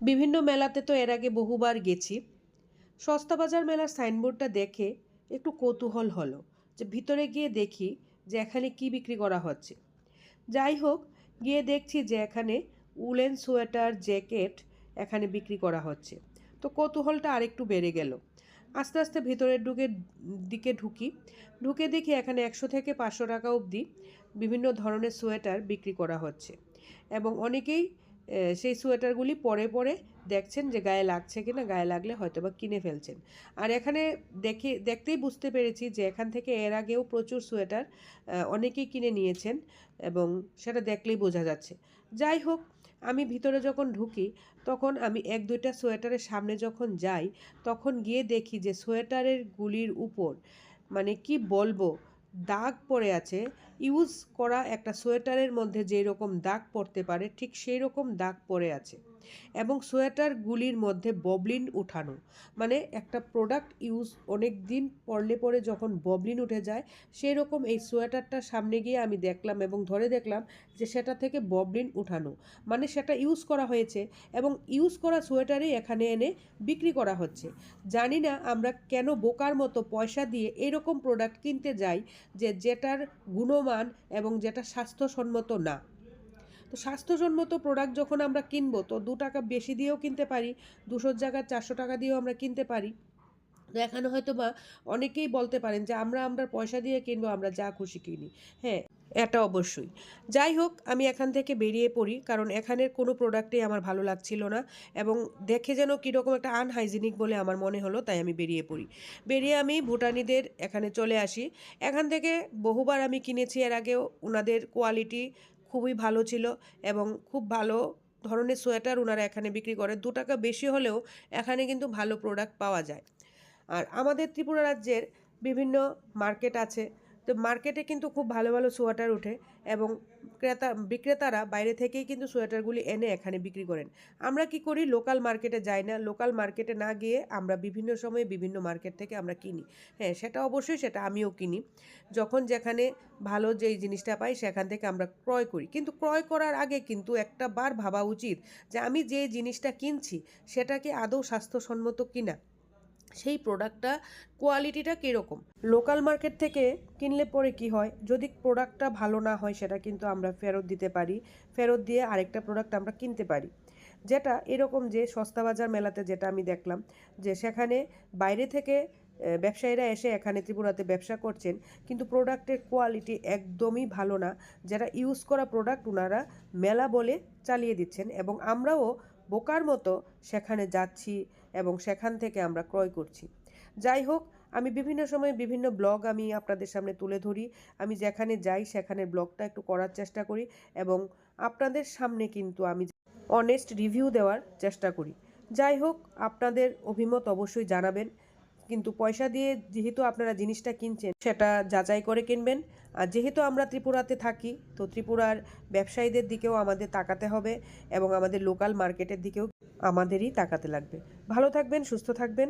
বিভিন্ন মেলাতে তো এর আগে বহুবার গেছি। সস্তা বাজার মেলার সাইনবোর্ডটা দেখে একটু কৌতূহল হলো যে ভিতরে গিয়ে দেখি যে এখানে কি বিক্রি করা হচ্ছে। যাই হোক, গিয়ে দেখছি যে এখানে উলেন সোয়েটার, জ্যাকেট এখানে বিক্রি করা হচ্ছে। তো কৌতূহলটা আরেকটু বেড়ে গেল। আস্তে আস্তে ভিতরের ঢুকে, দিকে ঢুকি। ঢুকে দেখি এখানে একশো থেকে পাঁচশো টাকা অবধি বিভিন্ন ধরনের সোয়েটার বিক্রি করা হচ্ছে। এবং অনেকেই সেই সোয়েটারগুলি পরে পরে দেখছেন যে গায়ে লাগছে কিনা, গায়ে লাগলে হয়তো বা কিনে ফেলছেন। আর এখানে দেখে, দেখতেই বুঝতে পেরেছি যে এখান থেকে এর আগেও প্রচুর সোয়েটার অনেকেই কিনে নিয়েছেন এবং সেটা দেখলেই বোঝা যাচ্ছে। যাই হোক, আমি ভিতরে যখন ঢুকি, তখন আমি এক দুইটা সোয়েটারের সামনে যখন যাই, তখন গিয়ে দেখি যে সোয়েটারের গুলির উপর মানে কি বলব, দাগ পড়ে আছে ইউজ করা একটা সোয়েটারের মধ্যে যেই রকম দাগ পড়তে পারে, ঠিক সেই রকম দাগ পড়ে আছে। এবং সোয়েটারগুলির মধ্যে ববলিন উঠানো মানে একটা প্রোডাক্ট ইউজ অনেক দিন পরলে পরে যখন ববলিন উঠে যায়, সেই রকম এই সোয়েটারটার সামনে গিয়ে আমি দেখলাম এবং ধরে দেখলাম যে সেটা থেকে ববলিন উঠানো মানে সেটা ইউজ করা হয়েছে এবং ইউজ করা সোয়েটারই এখানে এনে বিক্রি করা হচ্ছে। জানি না আমরা কেন বোকার মতো পয়সা দিয়ে এরকম প্রোডাক্ট কিনতে যাই যে যেটার গুণমান এবং যেটা স্বাস্থ্যসম্মত না। তো স্বাস্থ্যসম্মত প্রোডাক্ট যখন আমরা কিনবো, তো দু টাকা বেশি দিয়েও কিনতে পারি দুশোর জায়গায় চারশো টাকা দিয়েও আমরা কিনতে পারি। এখানে হয়তো বা অনেকেই বলতে পারেন যে আমরা আমরা পয়সা দিয়ে কিনবো, আমরা যা খুশি কিনি। হ্যাঁ এটা অবশ্যই। যাই হোক, আমি এখান থেকে বেরিয়ে পড়ি কারণ এখানের কোনো প্রোডাক্টই আমার ভালো লাগছিল না এবং দেখে যেন কীরকম একটা আনহাইজিনিক বলে আমার মনে হলো, তাই আমি বেরিয়ে পড়ি। বেরিয়ে আমি ভুটানিদের এখানে চলে আসি। এখান থেকে বহুবার আমি কিনেছি, এর আগেও ওনাদের কোয়ালিটি খুবই ভালো ছিল এবং খুব ভালো ধরনের সোয়েটার ওনারা এখানে বিক্রি করে। দু টাকা বেশি হলেও এখানে কিন্তু ভালো প্রোডাক্ট পাওয়া যায়। আর আমাদের ত্রিপুরা রাজ্যের বিভিন্ন মার্কেট আছে। তো মার্কেটে কিন্তু খুব ভালো ভালো সোয়েটার ওঠে এবং ক্রেতা, বিক্রেতারা বাইরে থেকেই কিন্তু সোয়েটারগুলি এনে এখানে বিক্রি করেন। আমরা কি করি? লোকাল মার্কেটে যাই না। লোকাল মার্কেটে না গিয়ে আমরা বিভিন্ন সময়ে বিভিন্ন মার্কেট থেকে আমরা কিনি। হ্যাঁ সেটা অবশ্যই, সেটা আমিও কিনি। যখন যেখানে ভালো যেই জিনিসটা পাই, সেখান থেকে আমরা ক্রয় করি। কিন্তু ক্রয় করার আগে কিন্তু একটা বার ভাবা উচিত যে আমি যে জিনিসটা কিনছি, সেটা কি আদৌ স্বাস্থ্যসম্মত কিনা? সেই প্রোডাক্টটা কোয়ালিটিটা কীরকম? লোকাল মার্কেট থেকে কিনলে পরে কি হয়? যদি প্রোডাক্টটা ভালো না হয়, সেটা কিন্তু আমরা ফেরত দিতে পারি। ফেরত দিয়ে আরেকটা প্রোডাক্ট আমরা কিনতে পারি। যেটা এরকম যে সস্তা বাজার মেলাতে যেটা আমি দেখলাম, যে সেখানে বাইরে থেকে ব্যবসায়ীরা এসে এখানে ত্রিপুরাতে ব্যবসা করছেন, কিন্তু প্রোডাক্টের কোয়ালিটি একদমই ভালো না। যারা ইউজ করা প্রোডাক্ট ওনারা মেলা বলে চালিয়ে দিচ্ছেন এবং আমরাও বোকার মতো সেখানে যাচ্ছি এবং সেখান থেকে আমরা ক্রয় করছি। যাই হোক, আমি বিভিন্ন সময় বিভিন্ন ব্লগ আমি আপনাদের সামনে তুলে ধরি। আমি যেখানে যাই সেখানে ব্লগটা একটু করার চেষ্টা করি এবং আপনাদের সামনে কিন্তু আমি অনেস্ট রিভিউ দেওয়ার চেষ্টা করি। যাই হোক, আপনাদের অভিমত অবশ্যই জানাবেন। কিন্তু পয়সা দিয়ে যেহেতু আপনারা জিনিসটা কিনছেন, সেটা যাচাই করে কিনবেন। আর যেহেতু আমরা ত্রিপুরাতে থাকি, তো ত্রিপুরার ব্যবসায়ীদের দিকেও আমাদের তাকাতে হবে এবং আমাদের লোকাল মার্কেটের দিকেও আমাদেরই তাকাতে লাগবে। ভালো থাকবেন, সুস্থ থাকবেন।